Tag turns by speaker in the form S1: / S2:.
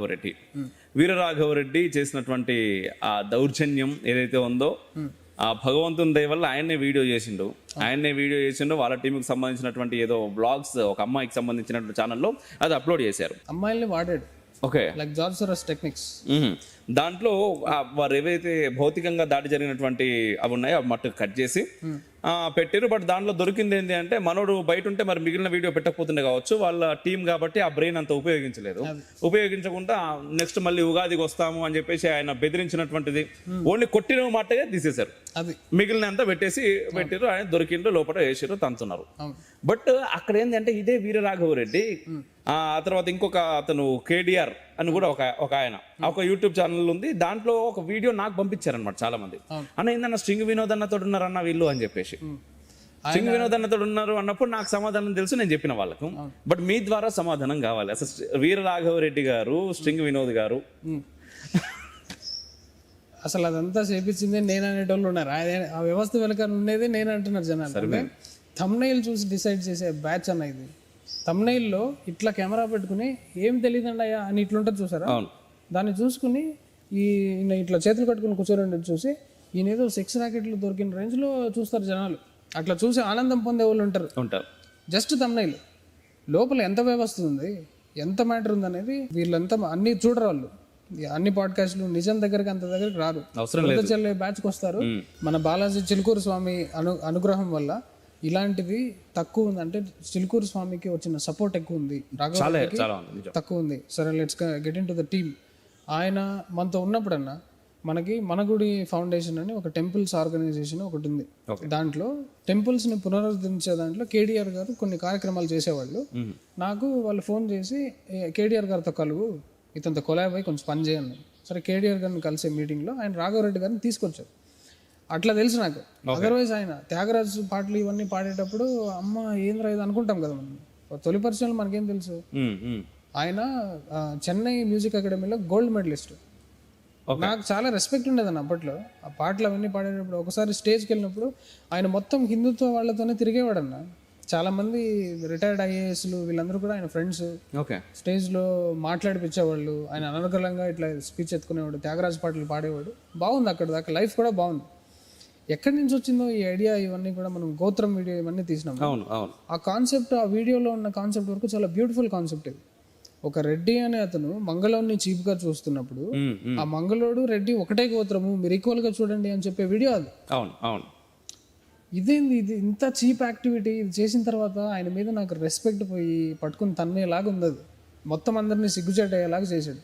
S1: వీరరాఘవరెడ్డి వీరరాఘవరెడ్డి చేసినటువంటి ఆ దౌర్జన్యం ఏదైతే ఉందో ఆ భగవంతుని దయ వల్ల ఆయన్నే వీడియో చేసిండు. ఆయన్నే వీడియో చేసిండు. వాళ్ళ టీంకి సంబంధించినటువంటి ఏదో బ్లాగ్స్ ఒక అమ్మాయికి సంబంధించినటువంటి ఛానల్లో అది అప్లోడ్ చేశారు.
S2: అమ్మాయిల్ని వాడాడు.
S1: Okay
S2: like George Soros techniques.
S1: దాంట్లో వారు ఏవైతే భౌతికంగా దాడి జరిగినటువంటి అవి ఉన్నాయో అవి మట్టు కట్ చేసి పెట్టారు బట్ దాంట్లో దొరికింది ఏంటి అంటే మనోడు బయట ఉంటే మరి మిగిలిన వీడియో పెట్టకపోతుండే కావచ్చు. వాళ్ళ టీం కాబట్టి ఆ బ్రెయిన్ అంత ఉపయోగించలేదు. ఉపయోగించకుండా నెక్స్ట్ మళ్ళీ ఉగాదికి వస్తాము అని చెప్పేసి ఆయన బెదిరించినటువంటిది. ఓన్లీ కొట్టిన మాటగా తీసేశారు.
S2: అది.
S1: మిగిలిన అంతా పెట్టేసి పెట్టారు ఆయన దొరికిండ్రు లోపల వేసారు తంతున్నారు బట్ అక్కడ ఏంటంటే ఇదే వీరరాఘవరెడ్డి ఆ తర్వాత ఇంకొక అతను కేడిఆర్ అని కూడా ఒక ఒక ఆయన. ఒక యూట్యూబ్ ఛానల్ ఉంది. దాంట్లో ఒక వీడియో నాకు పంపించారనమాట చాలా మంది అన్న ఏందన్న స్ట్రింగ్ వినోద్ అన్నతో ఉన్నారన్న వీళ్ళు అని చెప్పేసి. స్ట్రింగ్ వినోద్ అన్నతో ఉన్నారు అన్నప్పుడు నాకు సమాధానం తెలుసు నేను చెప్పిన వాళ్ళకు. బట్ మీ ద్వారా సమాధానం కావాలి. అసలు వీరరాఘవరెడ్డి గారు స్ట్రింగ్ వినోద్ గారు.
S2: అసలు అదంతా చేపించింది నేను అనేటోళ్ళు ఉన్నారు. ఆ వ్యవస్థ వెనక ఉండేది నేను అంటున్నారు జనాలు. thumbnail చూసి డిసైడ్ చేసే బ్యాచ్ అన్న ఇది. Thumbnail లో ఇట్లా కెమెరా పెట్టుకుని ఏం తెలియదండి అయ్యా అని ఇట్లుంటుంది చూసారా?
S1: అవును.
S2: దాన్ని చూసుకుని ఈ ఈయన ఇట్లా చేతులు కట్టుకుని కూర్చోరండి చూసి ఈయన ఏదో సెక్స్ రాకెట్లు దొరికిన రేంజ్లో చూస్తారు జనాలు. అట్లా చూసి ఆనందం పొందే వాళ్ళు ఉంటారు.
S1: ఉంటారు.
S2: Just thumbnail. లోపల ఎంత వ్యవస్థ ఉంది ఎంత మ్యాటర్ ఉంది అనేది వీళ్ళంతా అన్ని చూడరు వాళ్ళు. అన్ని పాడ్కాస్ట్లు నిజం దగ్గరికి అంత దగ్గరికి రారు.
S1: అవసరం
S2: చెల్లె బ్యాచ్కి వస్తారు మన బాలాజీ చిలుకూరు స్వామి అను అనుగ్రహం వల్ల ఇలాంటిది తక్కువ ఉంది. అంటే చిలుకూరు స్వామికి వచ్చిన సపోర్ట్ ఎక్కువ ఉంది. రాఘవ తక్కువ ఉంది. సరే let's get into the team ఆయన మనతో ఉన్నప్పుడన్నా మనకి మన గుడి ఫౌండేషన్ అని ఒక టెంపుల్స్ ఆర్గనైజేషన్ ఒకటి ఉంది. దాంట్లో temples ని పునరుద్ధరించే దాంట్లో కేటీఆర్ గారు కొన్ని కార్యక్రమాలు చేసేవాళ్ళు. నాకు వాళ్ళు ఫోన్ చేసి కేటీఆర్ గారితో కలువు. ఇతనితో కొలాబ్ అయి కొంచెం పని చేయండి. సరే కేటీఆర్ గారిని కలిసే మీటింగ్లో ఆయన రాఘవరెడ్డి గారిని తీసుకొచ్చారు. అట్లా తెలుసు నాకు. అదర్వైజ్ ఆయన త్యాగరాజు పాటలు ఇవన్నీ పాడేటప్పుడు అమ్మ ఏంద్రా ఇది అనుకుంటాం కదా మనం. తొలి పరిచయంలో మనకేం తెలుసు. ఆయన చెన్నై మ్యూజిక్ అకాడమీలో గోల్డ్ మెడలిస్ట్. నాకు చాలా రెస్పెక్ట్ ఉండేదన్న అప్పట్లో. ఆ పాటలు అవన్నీ పాడేటప్పుడు ఒకసారి స్టేజ్కి వెళ్ళినప్పుడు ఆయన మొత్తం హిందుత్వ వాళ్ళతోనే తిరిగేవాడన్న. చాలా మంది రిటైర్డ్ ఐఏఎస్లు వీళ్ళందరూ కూడా ఆయన ఫ్రెండ్స్
S1: ఓకే.
S2: స్టేజ్లో మాట్లాడిపించేవాళ్ళు. ఆయన అనర్గళంగా ఇట్లా స్పీచ్ ఎత్తుకునేవాడు త్యాగరాజ పాటలు పాడేవాడు. బాగుంది అక్కడ దాకా. లైఫ్ కూడా బాగుంది. ఎక్కడి నుంచి వచ్చిందో ఈ ఐడియా ఇవన్నీ కూడా మనం గోత్రం వీడియో ఇవన్నీ తీసినాం.
S1: అవును అవును.
S2: ఆ కాన్సెప్ట్ ఆ వీడియోలో ఉన్న కాన్సెప్ట్ వరకు చాలా బ్యూటిఫుల్ కాన్సెప్ట్ ఇది. ఒక రెడ్డి అనే అతను మంగళంని చీప్గా చూస్తున్నప్పుడు
S1: మ్మ్, మ్మ్.
S2: ఆ మంగళోడు రెడ్డి ఒకటే గోత్రము మీరు ఈక్వల్గా చూడండి అని చెప్పే వీడియో అది.
S1: అవును అవును.
S2: ఇదేంది? ఇది ఇంత చీప్ యాక్టివిటీ ఇది చేసిన తర్వాత ఆయన మీద నాకు రెస్పెక్ట్ పోయి పట్టుకుని తన్నేలాగా ఉంది అది. మొత్తం అందరినీ సిగ్గుచేటయ్యేలాగా చేశాడు.